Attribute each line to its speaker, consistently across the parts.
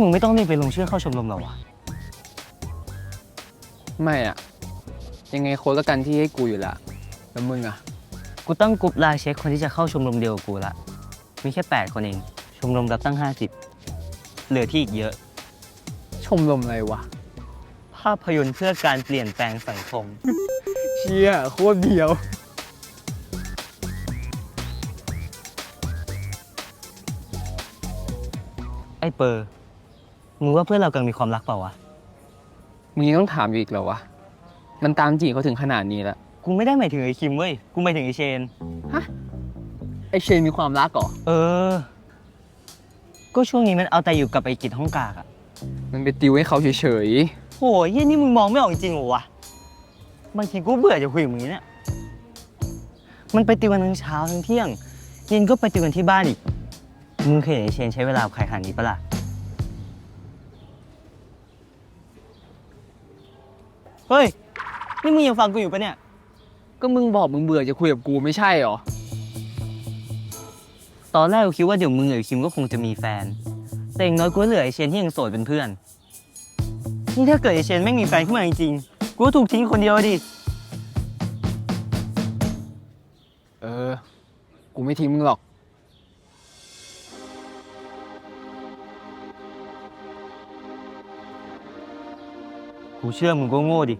Speaker 1: นี่มึงไม่ต้องรีบไปลงชื่อเข้าชมรมหรอวะ
Speaker 2: ไม่อะยังไงโค้ดก็กันที่ให้กูอยู่ละแล้วมึงอะ
Speaker 1: กูตั้งกลุ่มไลน์เช็คคนที่จะเข้าชมรมเดียวกับกูละ มีแค่ 8 คนเอง ชมรมรับตั้ง 50 เหลือที่อีกเยอะ
Speaker 2: ชมรมอะไรวะ
Speaker 1: ภาพยนตร์เพื่อการเปลี่ยนแปลงสังคม
Speaker 2: เชี่ยโคตรเดียว
Speaker 1: ไอ้เปอร์ มึงว่าเพื่อนเรากำลังมีความรักเปล่าวะ
Speaker 2: มึงยังต้องถามอยู่อีกเหรอวะ มันตามจีบเขาถึงขนาดนี้แล้ว
Speaker 1: กูไม่ได้หมายถึงไอ้คิมเว้ย กูหมายถึงไอ้เชน
Speaker 2: ไอเชนมีความรักเหรอ
Speaker 1: เออ ก็ช่วงนี้มันเอาแต่อยู่กับไอ้กิจห้องกากอะ
Speaker 2: มันไปติวให้เขาเฉย
Speaker 1: โหยเหี้ยนี่มึงมองไม่ออกจริงๆเหรอวะ บางทีกูเบื่อจะคุยกับมึงเนี่ย มันไปติวกันทั้งเช้าทั้งเที่ยง เย็นก็ไปติวกันที่บ้านอีก มึงเคยเห็นไอ้เชนใช้เวลากับใครขนาดนี้ปะล่ะ เฮ้ย นี่มึงยังฟังกูอยู่ปะเนี่ย
Speaker 2: ๆก็มึงบอกมึงเบื่อจะคุยกับกูไม่ใช่เหรอ
Speaker 1: ตอนแรกกูคิดว่าเดี๋ยวมึงหรือคิมก็คงจะมีแฟน แต่อย่างน้อยกูก็เหลือไอเชนที่ยังโสดเป็นเพื่อน นี่ถ้าเกิดไอเชนไม่มีแฟนขึ้นมาจริงๆ กูก็ถูกทิ้งคนเดียวดิ
Speaker 2: เออ กูไม่ทิ้งมึงหรอก
Speaker 1: เชื่อมึงก็โง่ดิ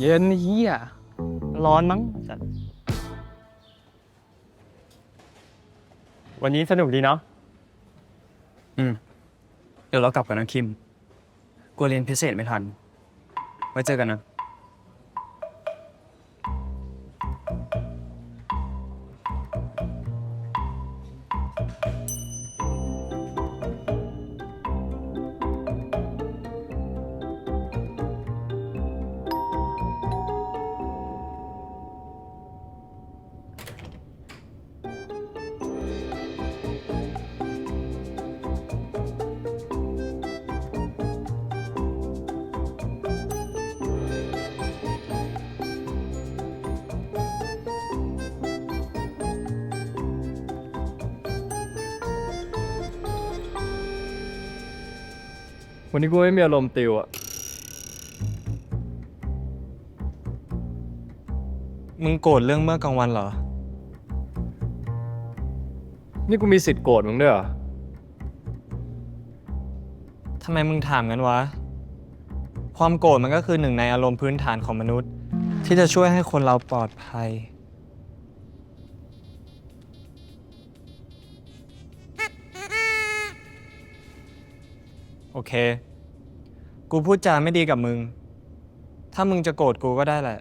Speaker 2: เย็นเฮีย
Speaker 1: ร้อนมั้งสัตว์
Speaker 3: วันนี้สนุกดีเนาะ
Speaker 4: อืม เดี๋ยวเรากลับกันนะคิม กลัวเรียนพิเศษไม่ทัน ไว้เจอกันนะ
Speaker 3: วันนี้กูไม่มีอารมณ์ติวอะ
Speaker 4: มึงโกรธเรื่องเมื่อกลางวันเหรอ
Speaker 3: นี่กูมีสิทธิ์โกรธมึงด้วยเหรอ
Speaker 4: ทำไมมึงถามกันวะ ความโกรธมันก็คือหนึ่งในอารมณ์พื้นฐานของมนุษย์ ที่จะช่วยให้คนเราปลอดภัย เค กูพูดจาไม่ดีกับมึง ถ้ามึงจะโกรธกูก็ได้แหละ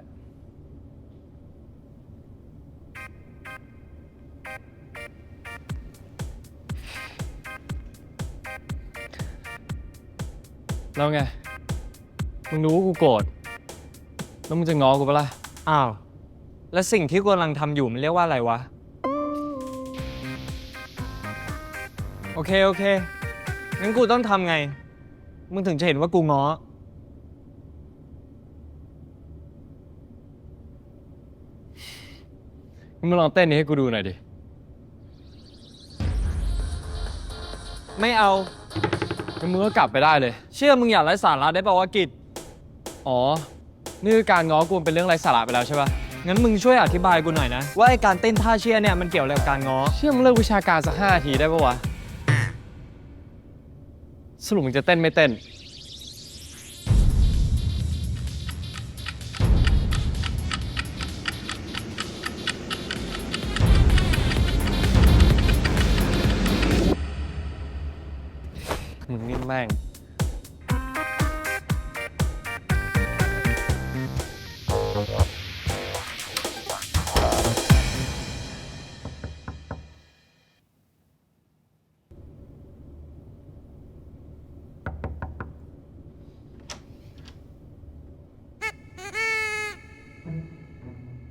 Speaker 3: แล้วไง มึงรู้ว่ากูโกรธ แล้วมึงจะง้อกูปะล่ะ
Speaker 4: อ้าว แล้วสิ่งที่กูกำลังทำอยู่มันเรียกว่าอะไรวะ โอเค โอเค งั้นกูต้องทำไง มึงถึงจะเห็นว่ากูง้อ
Speaker 3: มึงลองเต้นนี้ให้กูดูหน่อยดิ
Speaker 4: ไม่เอา
Speaker 3: งั้นมึงก็กลับไปได้เลย
Speaker 4: เชื่อมึงอย่าไร้สาระได้ป่าวะกิจ
Speaker 3: อ๋อ นี่คือการง้อกูมันเป็นเรื่องไร้สาระไปแล้วใช่ปะ
Speaker 4: งั้นมึงช่วยอธิบายกูหน่อยนะ ว่าไอการเต้นท่าเชียร์เนี่ยมันเกี่ยวอะไรกับการง้อ
Speaker 3: เชื่อมึงเลิกวิชาการสักห้านาทีได้ปะวะ สรุปมึงจะเต้นไม่เต้น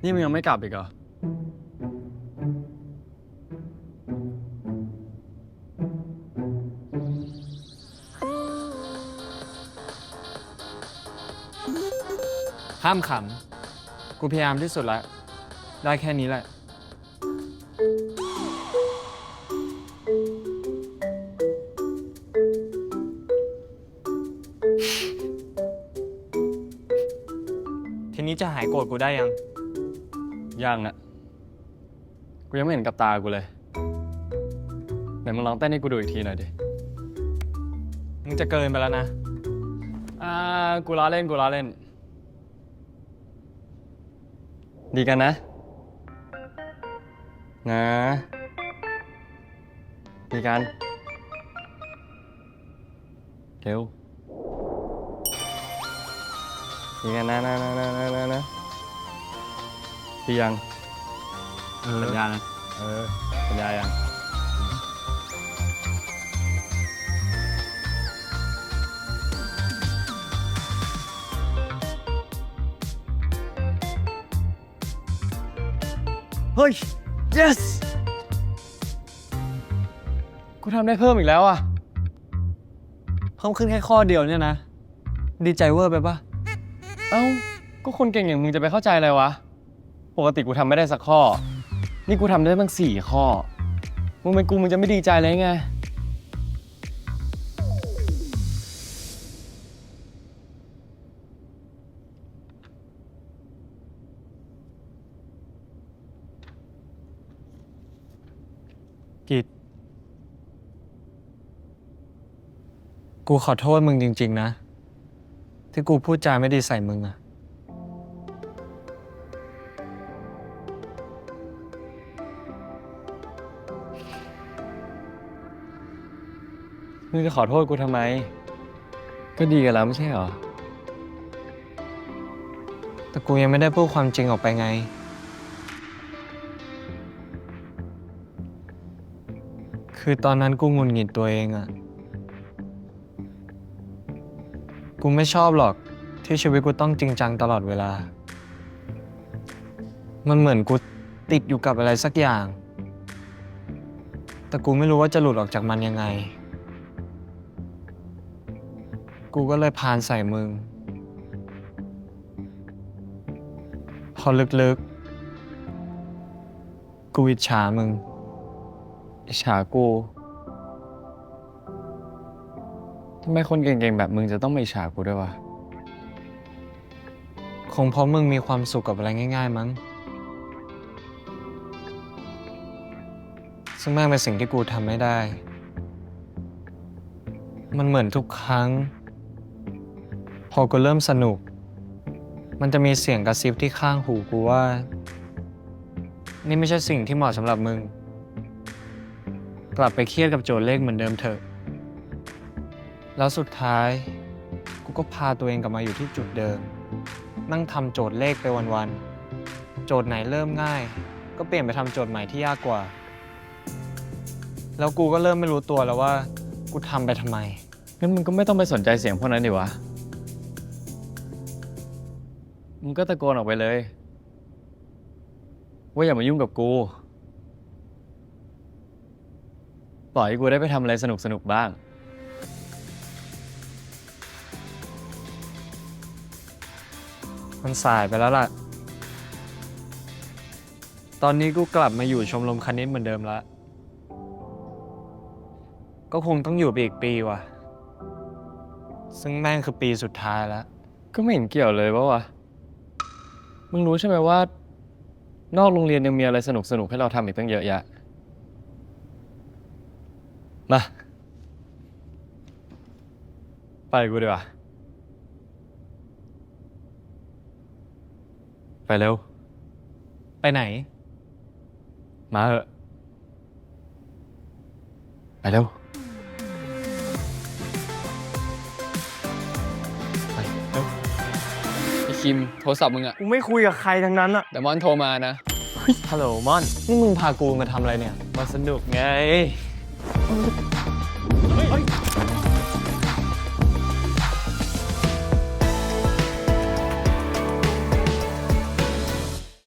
Speaker 3: นี่มึงยังไม่กลับอีกเหรอ
Speaker 4: ห้ามขำ กูพยายามที่สุดแล้ว ได้แค่นี้แหละ ทีนี้จะหายโกรธกูได้ยัง
Speaker 3: ยังอะกูยังไม่เห็นกับตากูเลยไหนมึงลองเต้นให้กูดูอีกทีหน่อยดิ
Speaker 4: มึงจะเกินไปแล้วนะ
Speaker 3: อ่า กูล้อเล่น กูล้อเล่น ดีกันนะ นะ ดีกัน เร็วดีกันนะนะนะนะนะนะ นะดียัง
Speaker 4: เออ
Speaker 3: สัญญานะเออสัญญายัง
Speaker 1: เฮ้ย yes
Speaker 3: กูทำได้เพิ่มอีกแล้วอะ
Speaker 4: เพิ่มขึ้นแค่ข้อเดียวเนี่ยนะ ดีใจเวอร์ไปปะ
Speaker 3: เอ้า ก็คนเก่งอย่างมึงจะไปเข้าใจอะไรวะป กติกูทำไม่ได้สักข้อ นี่กูทำได้ตั้งสี่ข้อ มึงเป็นกูมึงจะไม่ดีใจเลยไง
Speaker 4: กิจกูขอโทษมึงจริง ๆ นะ ที่กูพูดจาไม่ดีใส่มึงอะ
Speaker 3: มึงจะขอโทษกูทำไม ก็ดีกันแล้วไม่ใช่เหรอ
Speaker 4: แต่กูยังไม่ได้พูดความจริงออกไปไง คือตอนนั้นกูหงุนหงิดตัวเองอะกูไม่ชอบหรอกที่ชีวิตกูต้องจริงจังตลอดเวลา มันเหมือนกูติดอยู่กับอะไรสักอย่าง แต่กูไม่รู้ว่าจะหลุดออกจากมันยังไง กูก็เลยพานใส่มึง พอลึกๆ กูอิจฉามึง
Speaker 3: อิจฉากูทำไมคนเก่งๆ แบบมึงจะต้องมาอิจฉากูด้วยวะ
Speaker 4: คงเพราะมึงมีความสุขกับอะไรง่าย ๆ มั้ง ซึ่งแม่งเป็นสิ่งที่กูทำไม่ได้ มันเหมือนทุกครั้ง พอกูเริ่มสนุก มันจะมีเสียงกระซิบที่ข้างหูกูว่า นี่ไม่ใช่สิ่งที่เหมาะสำหรับมึง กลับไปเครียดกับโจทย์เลขเหมือนเดิมเถอะ แล้วสุดท้าย กูก็พาตัวเองกลับมาอยู่ที่จุดเดิม นั่งทำโจทย์เลขไปวันๆ โจทย์ไหนเริ่มง่าย ก็เปลี่ยนไปทำโจทย์ใหม่ที่ยากกว่า แล้วกูก็เริ่มไม่รู้ตัวแล้วว่า กูทำไปทำไม
Speaker 3: งั้นมึงก็ไม่ต้องไปสนใจเสียงพวกนั้นดิวะ มึงก็ตะโกนออกไปเลย ว่าอย่ามายุ่งกับกู ปล่อยให้กูได้ไปทำอะไรสนุกๆบ้าง
Speaker 4: มันสายไปแล้วล่ะ ตอนนี้กูกลับมาอยู่ชมรมคณิตเหมือนเดิมแล้วก็คงต้องอยู่ไปอีกปีว่ะ ซึ่งแม่งคือปีสุดท้ายแล้ว
Speaker 3: ก็ไม่เห็นเกี่ยวเลยว่าวะ มึงรู้ใช่ไหมว่า นอกโรงเรียนยังมีอะไรสนุกสนุกๆให้เราทำอีกตั้งเยอะแยะ มา ไปกูดีกว่าไปเร็ว
Speaker 4: ไปไหน
Speaker 3: มาเถอะ ไปเร็ว คิมโทรศัพท์มึงอะ
Speaker 4: กูไม่คุยกับใครทั้งนั้นอะ
Speaker 3: เดี๋ยวมอนโทรมานะ
Speaker 4: ฮัลโหลมอน นี่มึงพากูมาทำอะไรเนี่ย
Speaker 3: มาสนุกไง